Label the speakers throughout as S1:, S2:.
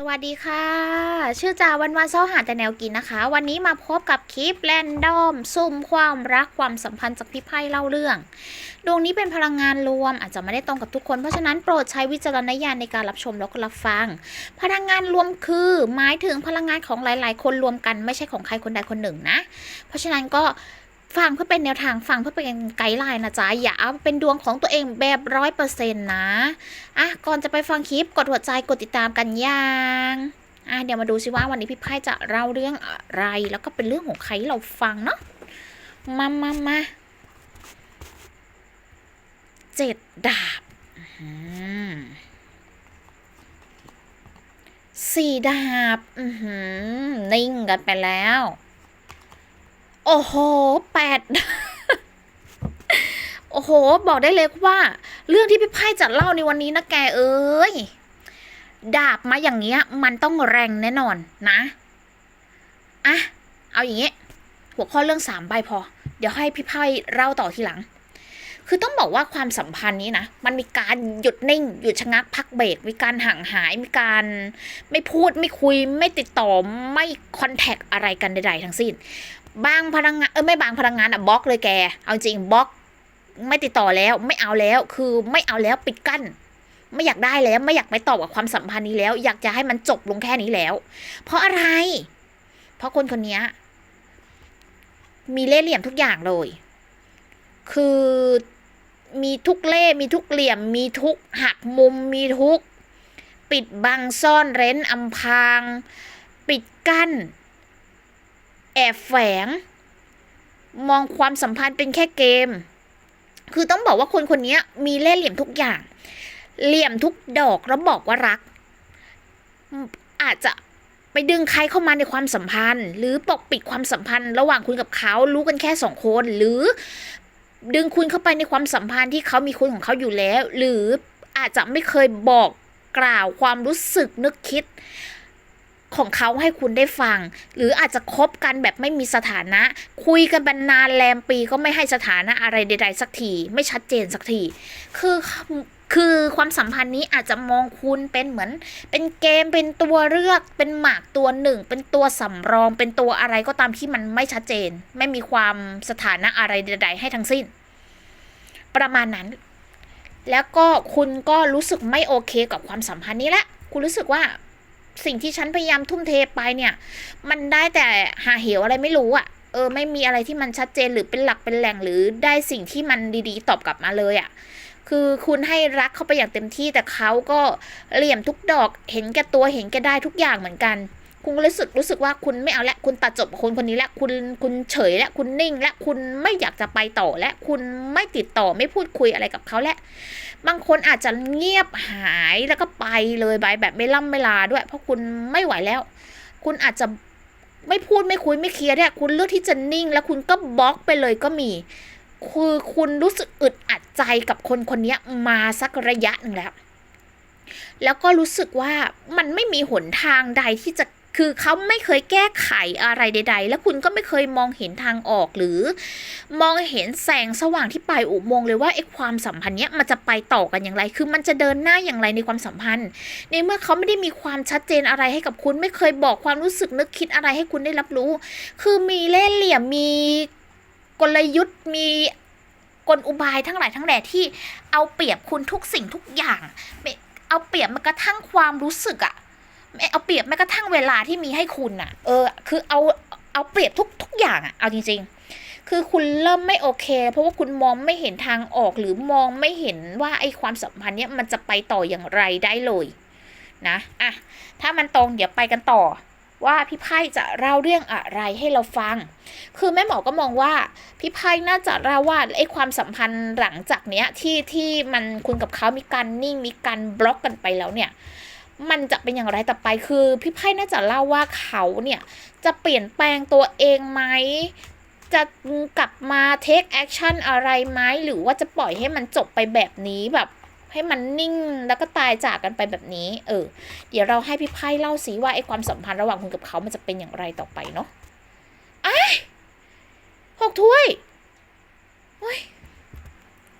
S1: สวัสดีค่ะ ชื่อจาวันวันเศร้าหาแต่แนวกินนะคะ วันนี้มาพบกับคลิปแรนดอมซุ่มความรักความสัมพันธ์จากพี่ไพ่เล่าเรื่อง ดวงนี้เป็นพลังงานรวม อาจจะไม่ได้ตรงกับทุกคน เพราะฉะนั้นโปรดใช้วิจารณญาณในการรับชมแล้วก็รับฟัง พลังงานรวมคือหมายถึงพลังงานของหลาย ๆ คนรวมกันไม่ใช่ของใครคนใดคนหนึ่งนะ เพราะฉะนั้นก็ ฟังเพื่อเป็นแนวทางฟังเพื่อเป็นไกด์ไลน์นะจ๊ะ อย่าเอาเป็นดวงของตัวเองแบบร้อยเปอร์เซ็นต์นะอะก่อนจะไปฟังคลิปกดหัวใจกดติดตามกันยังอะเดี๋ยวมาดูสิว่าวันนี้พี่ไพ่จะเล่าเรื่องอะไร แล้วก็เป็นเรื่องของใครเราฟังเนาะมามามาเจ็ดดาบอืมสี่ดาบ อือหือนิ่งกันไปแล้ว โอ้โหแปดโอ้โห บอกได้เลยว่า เรื่องที่พี่ไพ่จะเล่าในวันนี้นะแกเอ้ย ดาบมาอย่างเงี้ย มันต้องแรงแน่นอนนะอะเอาอย่างเงี้ยหัวข้อเรื่องสามใบพอ เดี๋ยวให้พี่ไพ่เล่าต่อทีหลัง คือต้องบอกว่าความสัมพันธ์นี้นะ มันมีการหยุดนิ่ง หยุดชะงักพักเบรกมีการห่างหาย มีการไม่พูดไม่คุย ไม่ติดต่อไม่คอนแทคอะไรกันใดๆทั้งสิ้น บางพลังงานเออไม่บางพลังงานอะบล็อกเลยแก เอาจริงบล็อก ไม่ติดต่อแล้วไม่เอาแล้ว คือไม่เอาแล้วปิดกั้น ไม่อยากได้แล้ว ไม่อยากไปต่อกับความสัมพันธ์นี้แล้ว อยากจะให้มันจบลงแค่นี้แล้ว เพราะอะไร เพราะคนคนนี้มีเล่ห์เหลี่ยมทุกอย่างเลย คือมีทุกเล่มีทุกเหลี่ยม มีทุกหักมุม มีทุก ปิดบังซ่อนเร้นอำพราง ปิดกั้น แอบแฝง มองความสัมพันธ์เป็นแค่เกม คือต้องบอกว่าคนคนนี้มีเล่ห์เหลี่ยมทุกอย่าง เหลี่ยมทุกดอกแล้วบอกว่ารัก อาจจะไปดึงใครเข้ามาในความสัมพันธ์ หรือปกปิดความสัมพันธ์ ระหว่างคุณกับเขารู้กันแค่สองคน หรือดึงคุณเข้าไปในความสัมพันธ์ที่เขามีคนของเขาอยู่แล้ว หรืออาจจะไม่เคยบอกกล่าวความรู้สึกนึกคิด ของเขาให้คุณได้ฟัง หรืออาจจะคบกันแบบไม่มีสถานะ คุยกันเป็นนานแรมปีก็ไม่ให้สถานะอะไรใด ๆ สักที ไม่ชัดเจนสักที คือคือความสัมพันธ์นี้อาจจะมองคุณเป็นเหมือน เป็นเกมเป็นตัวเลือก เป็นหมากตัวหนึ่ง เป็นตัวสำรอง เป็นตัวอะไรก็ตามที่มันไม่ชัดเจน ไม่มีความสถานะอะไรใด ๆ ให้ทั้งสิ้น ประมาณนั้น แล้วก็คุณก็รู้สึกไม่โอเคกับความสัมพันธ์นี้และคุณรู้สึกว่า สิ่งที่ฉันพยายามทุ่มเทไปเนี่ย มันได้แต่หาเหวอะไรไม่รู้อะ่ะเออ ไม่มีอะไรที่มันชัดเจนหรือเป็นหลักเป็นแหล่งหรือได้สิ่งที่มันดีๆ ตอบกลับมาเลยอะ่ะคือคุณให้รักเขาไปอย่างเต็มที่แต่เขาก็เหลี่ยมทุกดอก เห็นแก่ตัวเห็นแก่ได้ทุกอย่างเหมือนกัน คุณรู้สึกรู้สึกว่าคุณไม่เอาละคุณตัดจบกับคนคนนี้ละคุณคุณเฉยและคุณนิ่ง และคุณไม่อยากจะไปต่อและคุณไม่ติดต่อไม่พูดคุยอะไรกับเขาและ บางคนอาจจะเงียบหายแล้วก็ไปเลยไปแบบไม่ล่ำไม่ลาด้วย เพราะคุณไม่ไหวแล้ว คุณอาจจะไม่พูดไม่คุยไม่เคลียร์เนี่ยคุณเลือกที่จะนิ่ง แล้วคุณก็บล็อกไปเลยก็มี คือคุณรู้สึกอึดอัดใจกับคนคนนี้มาสักระยะหนึ่งแล้วแล้วก็รู้สึกว่ามันไม่มีหนทางใดที่จะ คือเขาไม่เคยแก้ไขอะไรใด ๆ แล้วคุณก็ไม่เคยมองเห็นทางออกหรือ มองเห็นแสงสว่างที่ปลายอุโมงค์เลยว่าไอ้ความสัมพันธ์เนี้ยมันจะไปต่อกันอย่างไร คือมันจะเดินหน้าอย่างไรในความสัมพันธ์ ในเมื่อเขาไม่ได้มีความชัดเจนอะไรให้กับคุณ ไม่เคยบอกความรู้สึกนึกคิดอะไรให้คุณได้รับรู้ คือมีเล่ห์เหลี่ยมมีกลยุทธ์มีกลอุบายทั้งหลายทั้งแหล่ที่เอาเปรียบคุณทุกสิ่งทุกอย่าง เอาเปรียบมันกระทั่งความรู้สึกอะ เอาเปรียบแม้กระทั่งเวลาที่มีให้คุณอะเออ คือเอาเอาเปรียบทุกทุกอย่างอะเอาจริง ๆ คือคุณเริ่มไม่โอเค เพราะว่าคุณมองไม่เห็นทางออกหรือมองไม่เห็นว่าไอ้ความสัมพันธ์เนี้ยมันจะไปต่ออย่างไรได้เลยนะอะถ้ามันตรงเดี๋ยวไปกันต่อว่าพี่ไพ่จะเล่าเรื่องอะไรให้เราฟัง คือแม่หมอก็มองว่าพี่ไพ่น่าจะเล่าว่าไอ้ความสัมพันธ์หลังจากเนี้ยที่ที่มันคุณกับเขามีการนิ่งมีการบล็อกกันไปแล้วเนี่ย มันจะเป็นอย่างไรต่อไปคือพี่ไพ่น่าจะเล่าว่าเขาเนี่ย จะเปลี่ยนแปลงตัวเองไหมจะกลับมาเทคแอคชั่นอะไรไหมหรือว่าจะปล่อยให้มันจบไปแบบนี้แบบให้มันนิ่งแล้วก็ตายจากกันไปแบบนี้ เออ เดี๋ยวเราให้พี่ไพ่เล่าสิว่าไอ้ความสัมพันธ์ระหว่างคุณกับเขามันจะเป็นอย่างไรต่อไปเนาะไอ้หกถ้วยโอ้ย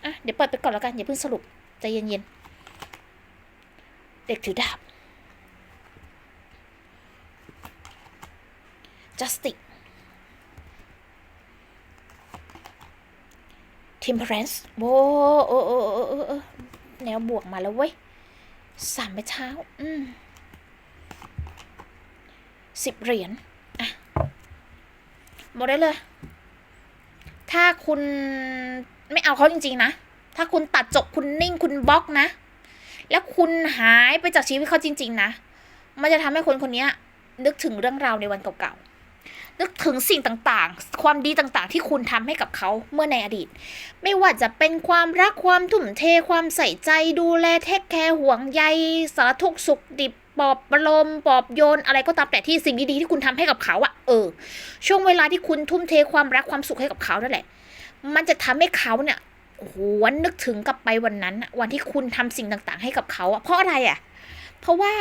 S1: อะเดี๋ยวเปิดไปก่อนแล้วกันอย่าเพิ่งสรุปใจเย็นๆเด็กถือดาบ justice temperance โอ้โอ้โอ้แนวบวกมาแล้วเว้ยสามไปเช้า อืมสิบเหรียญ อะบอกได้เลย ถ้าคุณไม่เอาเขาจริง ๆ นะ ถ้าคุณตัดจบคุณนิ่งคุณบล็อกนะ แล้วคุณหายไปจากชีวิตเขาจริง ๆ นะ มันจะทำให้คนคนนี้นึกถึงเรื่องราวในวันเก่า ๆ นึกถึงสิ่งต่างๆ ความดีต่างๆ ที่คุณทำให้กับเขาเมื่อในอดีต ไม่ว่าจะเป็นความรักความทุ่มเทความใส่ใจดูแลเทคแคร์ห่วงใยสารทุกข์สุขดิบปอบประโลมปอบโยนอะไรก็ตามแต่ที่สิ่งดีๆที่คุณทำให้กับเขาอะเออ ช่วงเวลาที่คุณทุ่มเทความรักความสุขให้กับเขานั่นแหละ มันจะทำให้เขาเนี่ยหวนนึกถึงกลับไปวันนั้นวันที่คุณทำสิ่งต่างๆ ให้กับเขาอะเพราะอะไรอะเพราะว่า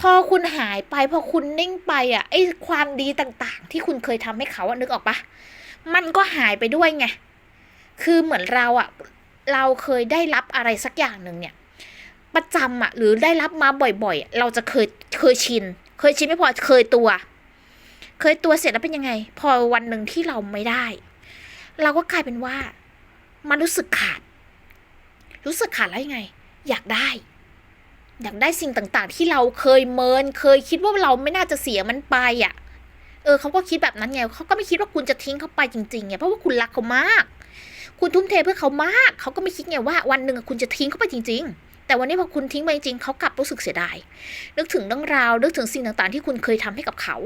S1: พอคุณหายไปพอคุณนิ่งไปอะไอความดีต่างๆ ที่คุณเคยทำให้เขาอะนึกออกปะมันก็หายไปด้วยไงคือเหมือนเราอะเราเคยได้รับอะไรสักอย่างหนึ่งเนี่ยประจำอะหรือได้รับมาบ่อยๆ เราจะเคยเคยชิน เคยชินไม่พอเคยตัว เคยตัวเสร็จแล้วเป็นยังไง พอวันหนึ่งที่เราไม่ได้ เราก็กลายเป็นว่า มันรู้สึกขาด รู้สึกขาดแล้วยังไง อยากได้ อยากได้สิ่งต่างๆ ที่เราเคยเมิน เคยคิดว่าเราไม่น่าจะเสียมันไปอะ เออเขาก็คิดแบบนั้นไงเขาก็ไม่คิดว่าคุณจะทิ้งเขาไปจริงๆไงเพราะว่าคุณรักเขามาก คุณทุ่มเทเพื่อเขามากเขาก็ไม่คิดไงว่าวันหนึ่งคุณจะทิ้งเขาไปจริง ๆแต่วันนี้พอคุณทิ้งไปจริงๆเขากลับรู้สึกเสียดาย นึกถึงเรื่องราว นึกถึงสิ่งต่างๆ ที่คุณเคยทำให้กับเขา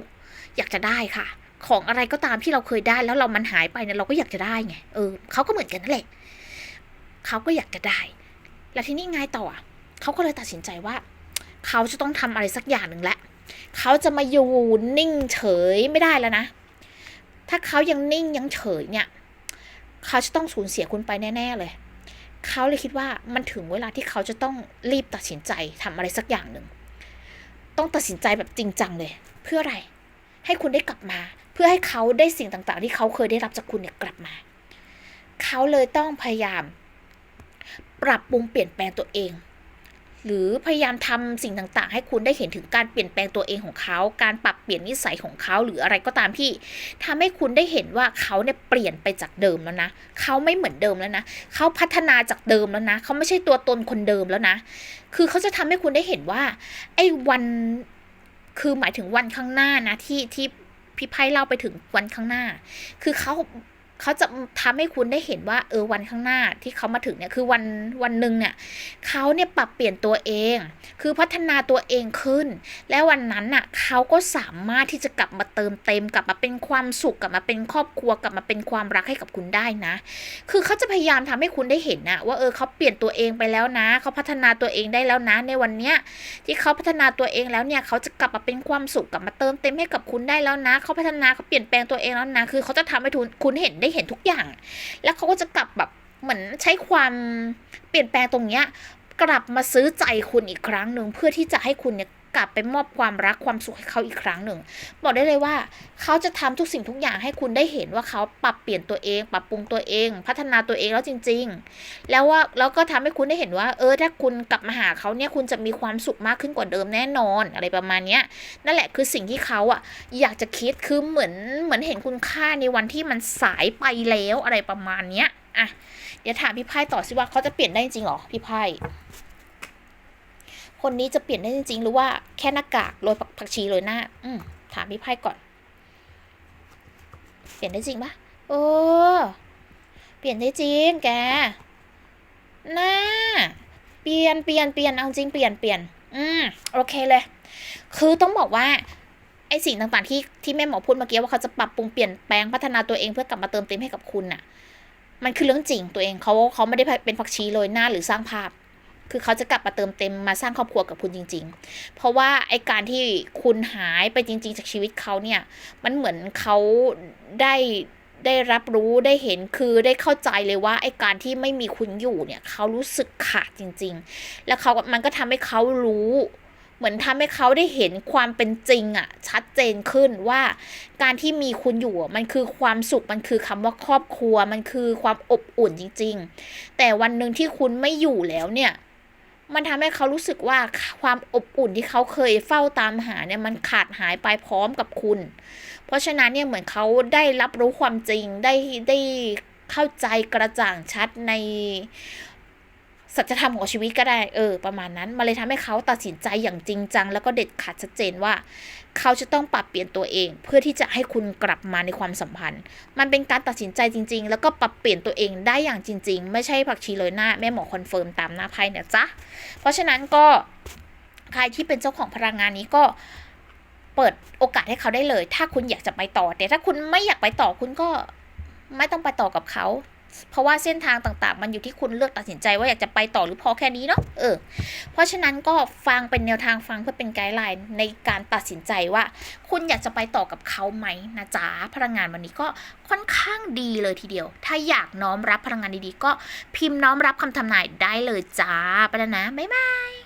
S1: อยากจะได้ค่ะ ของอะไรก็ตามที่เราเคยได้แล้วเรามันหายไปเนี่ยเราก็อยากจะได้ไง เออเขาก็เหมือนกันนั่นแหละเขาก็อยากจะได้ แล้วทีนี้ไงต่อ เขาก็เลยตัดสินใจว่า เขาจะต้องทำอะไรสักอย่างหนึ่งแหละเขาจะมาอยู่นิ่งเฉยไม่ได้แล้วนะ ถ้าเขายังนิ่งยังเฉยเนี่ย เขาจะต้องสูญเสียคุณไปแน่ ๆ เลย เขาเลยคิดว่ามันถึงเวลาที่เขาจะต้องรีบตัดสินใจทำอะไรสักอย่างหนึ่ง ต้องตัดสินใจแบบจริงจังเลย เพื่ออะไร ให้คุณได้กลับมา เพื่อให้เขาได้สิ่งต่างๆ ที่เขาเคยได้รับจากคุณเนี่ยกลับมา เขาเลยต้องพยายาม ปรับปรุงเปลี่ยนแปลงตัวเอง หรือพยายามทำสิ่งต่างๆ ให้คุณได้เห็นถึงการเปลี่ยนแปลงตัวเองของเขา การปรับเปลี่ยนนิสัยของเขาหรืออะไรก็ตามที่ทำให้คุณได้เห็นว่าเขาเนี่ยเปลี่ยนไปจากเดิมแล้วนะเขาไม่เหมือนเดิมแล้วนะเขาพัฒนาจากเดิมแล้วนะเขาไม่ใช่ตัวตนคนเดิมแล้วนะ คือเขาจะทำให้คุณได้เห็นว่า ไอ้วันคือหมายถึงวันข้างหน้านะที่ที่พี่ไพ่เล่าไปถึงวันข้างหน้า คือเขา เขาจะทำให้คุณได้เห็นว่าเออวันข้างหน้าที่เขามาถึงเนี่ยคือวันวันหนึ่งเนี่ยเขาเนี่ยปรับเปลี่ยนตัวเอง คือพัฒนาตัวเองขึ้น และวันนั้นน่ะเขาก็สามารถที่จะกลับมาเติมเต็ม กลับมาเป็นความสุขกลับมาเป็นครอบครัวกลับมาเป็นความรักให้กับคุณได้นะ คือเขาจะพยายามทำให้คุณได้เห็นนะว่าเออเขาเปลี่ยนตัวเองไปแล้วนะเขาพัฒนาตัวเองได้แล้วนะในวันเนี้ยที่เขาพัฒนาตัวเองแล้วเนี่ยเขาจะกลับมาเป็นความสุขกลับมาเติมเต็มให้กับคุณได้แล้วนะเขาพัฒนาเขาเปลี่ยนแปลงตัวเองแล้วนะคือเขาจะทำให้คุณเห็นได้เห็นทุกอย่าง แล้วเขาก็จะกลับแบบเหมือนใช้ความเปลี่ยนแปลงตรงเนี้ยกลับมาซื้อใจคุณอีกครั้งหนึ่งเพื่อที่จะให้คุณเนี่ย กลับไปมอบความรักความสุขให้เขาอีกครั้งหนึ่ง บอกได้เลยว่า เขาจะทำทุกสิ่งทุกอย่างให้คุณได้เห็นว่าเขาปรับเปลี่ยนตัวเอง ปรับปรุงตัวเอง พัฒนาตัวเองแล้วจริง ๆ แล้วว่าแล้วก็ทำให้คุณได้เห็นว่า เออ ถ้าคุณกลับมาหาเขาเนี่ยคุณจะมีความสุขมากขึ้นกว่าเดิมแน่นอนอะไรประมาณเนี้ยนั่นแหละคือสิ่งที่เขาอะอยากจะคิดคือเหมือนเหมือนเห็นคุณค่าในวันที่มันสายไปแล้วอะไรประมาณเนี้ยอะเดี๋ยวถามพี่ไพ่ต่อสิว่าเขาจะเปลี่ยนได้จริงหรอพี่ไพ่ คนนี้จะเปลี่ยนได้จริง ๆ หรือว่าแค่หน้ากากโรยผักชีโรยหน้า อืมถามพี่ไพ่ก่อน เปลี่ยนได้จริงปะเออ เปลี่ยนได้จริงแกหน่าเปลี่ยนเปลี่ยนเปลี่ยนเอาจริงเปลี่ยนเปลี่ยน อืมโอเคเลย คือต้องบอกว่าไอสิ่งต่างๆที่ที่แม่หมอพูดเมื่อกี้ว่าเขาจะปรับปรุงเปลี่ยนแปลงพัฒนาตัวเองเพื่อกลับมาเติมเต็มให้กับคุณน่ะ มันคือเรื่องจริงตัวเองเขาเขาไม่ได้เป็นผักชีโรยหน้าหรือสร้างภาพ คือเขาจะกลับมาเติมเต็มมาสร้างครอบครัวกับคุณจริง ๆ เพราะว่าไอการที่คุณหายไปจริง ๆ จากชีวิตเขาเนี่ย มันเหมือนเขาได้ได้รับรู้ได้เห็นคือได้เข้าใจเลยว่าไอการที่ไม่มีคุณอยู่เนี่ยเขารู้สึกขาดจริง ๆ แล้วเขามันก็ทำให้เขารู้เหมือนทำให้เขาได้เห็นความเป็นจริงอะชัดเจนขึ้นว่าการที่มีคุณอยู่มันคือความสุขมันคือคำว่าครอบครัว มันคือความอบอุ่นจริง ๆ แต่วันหนึ่งที่คุณไม่อยู่แล้วเนี่ย มันทำให้เขารู้สึกว่าความอบอุ่นที่เขาเคยเฝ้าตามหาเนี่ยมันขาดหายไปพร้อมกับคุณ เพราะฉะนั้นเนี่ยเหมือนเขาได้รับรู้ความจริงได้ได้เข้าใจกระจ่างชัดใน สัจธรรมของชีวิตก็ได้เออประมาณนั้น มันเลยทำให้เขาตัดสินใจอย่างจริงจัง แล้วก็เด็ดขาดชัดเจนว่า เขาจะต้องปรับเปลี่ยนตัวเอง เพื่อที่จะให้คุณกลับมาในความสัมพันธ์ มันเป็นการตัดสินใจจริง ๆ แล้วก็ปรับเปลี่ยนตัวเองได้อย่างจริง ๆ ไม่ใช่ผักชีเลยหน้าแม่หมอคอนเฟิร์มตามหน้าไพ่เนี่ยจ้ะเพราะฉะนั้นก็ใครที่เป็นเจ้าของพลังงานนี้ก็เปิดโอกาสให้เขาได้เลย ถ้าคุณอยากจะไปต่อ แต่ถ้าคุณไม่อยากไปต่อคุณก็ไม่ต้องไปต่อกับเขา เพราะว่าเส้นทางต่างๆ มันอยู่ที่คุณเลือกตัดสินใจว่าอยากจะไปต่อหรือพอแค่นี้เนาะเออ เพราะฉะนั้นก็ฟังเป็นแนวทางฟังเพื่อเป็นไกด์ไลน์ในการตัดสินใจว่า คุณอยากจะไปต่อกับเขาไหมนะจ๊ะพลังงานวันนี้ก็ค่อนข้างดีเลยทีเดียว ถ้าอยากน้อมรับพลังงานดีๆก็พิมพ์น้อมรับคำทำนายได้เลยจ้าไปแล้วนะบ๊ายบาย